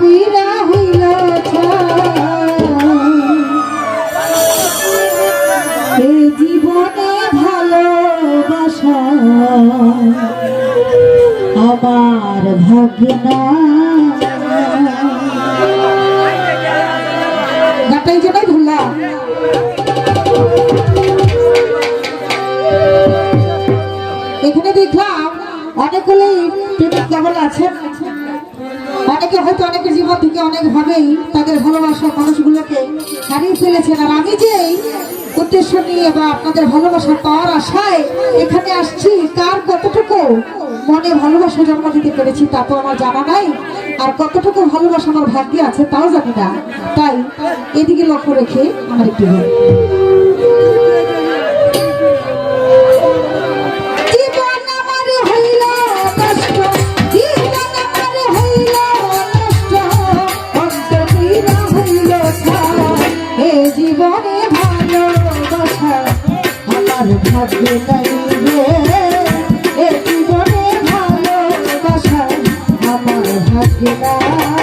পীড়া হইল এ জীবনে ভালোবাসা আমার ভাগনা এই জন্যই ধরলাম। এখানে দেখলাম অনেকগুলোই প্রেমিক কেবল অনেকে হয়তো অনেকের জীবন থেকে অনেক ভাবেই তাদের ভালোবাসার মানুষগুলোকে হারিয়ে ফেলেছেন। আর আমি যে উদ্দেশ্য নিয়ে বা আপনাদের ভালোবাসা পাওয়ার আশায় এখানে আসছি, কার কতটুকু মনে ভালোবাসা জন্ম দিতে পেরেছি তা তো আমার জানা নাই। আর কতটুকু ভালোবাসা আমার ভাগ্যে আছে তাও জানি না। তাই এদিকে লক্ষ্য রেখে আমার একটু নাই রে। এ জীবনে আমার ভাগ্যে নাই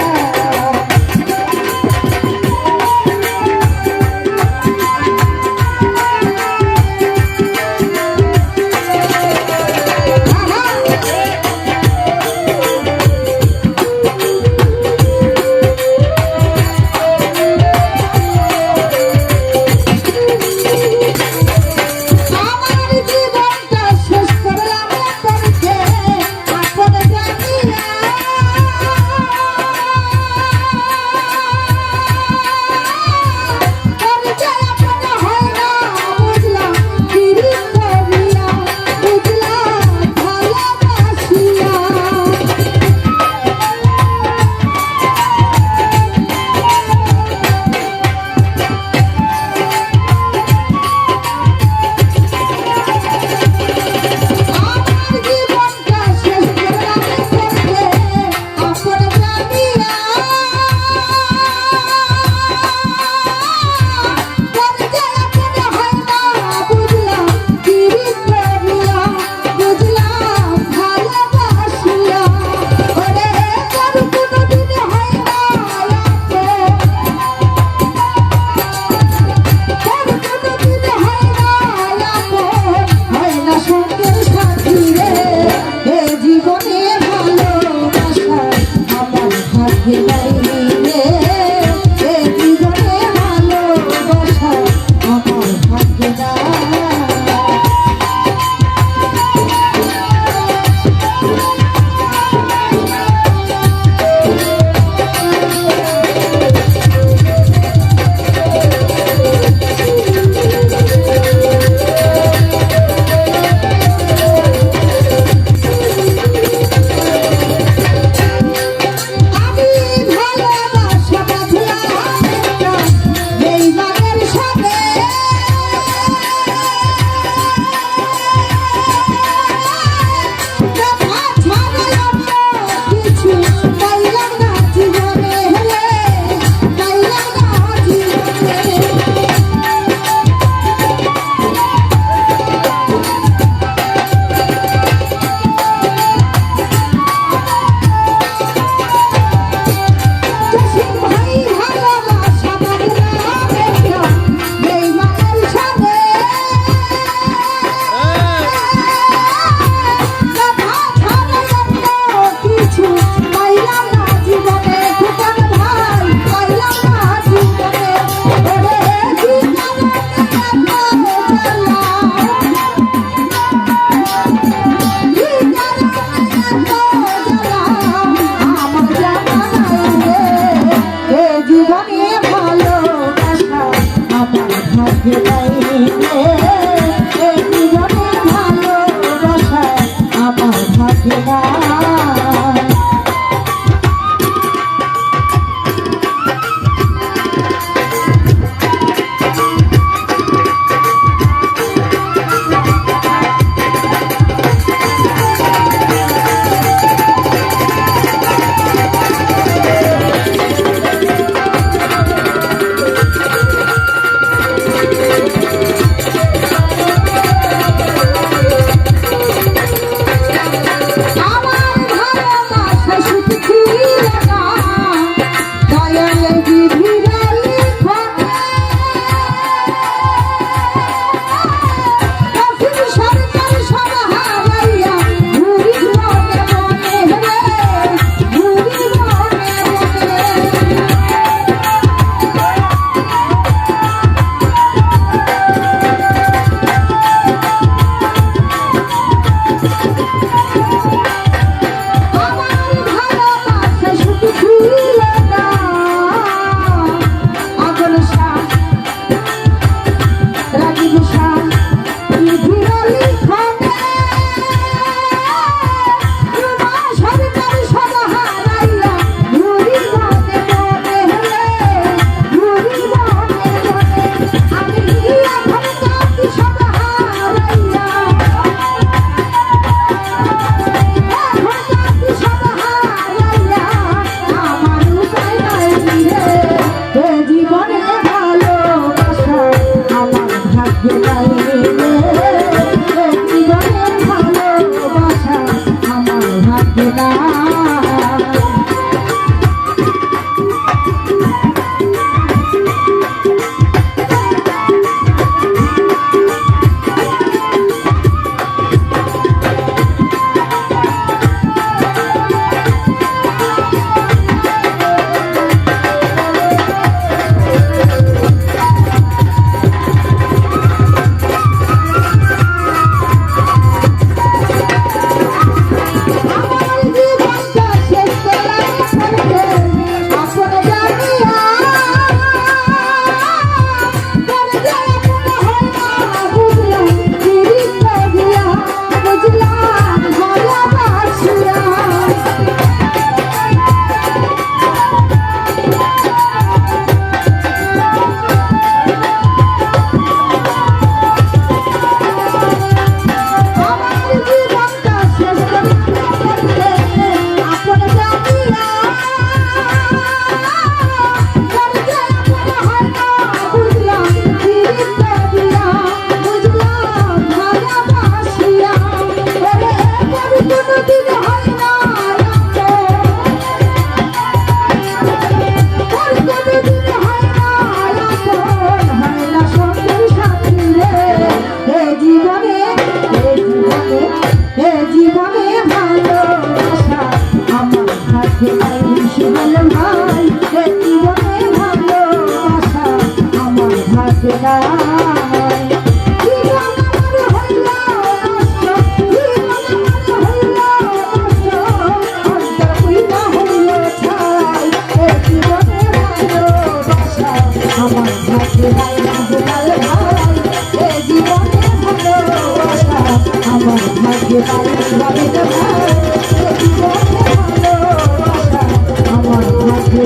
ভাগ্যে নাই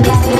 Gracias.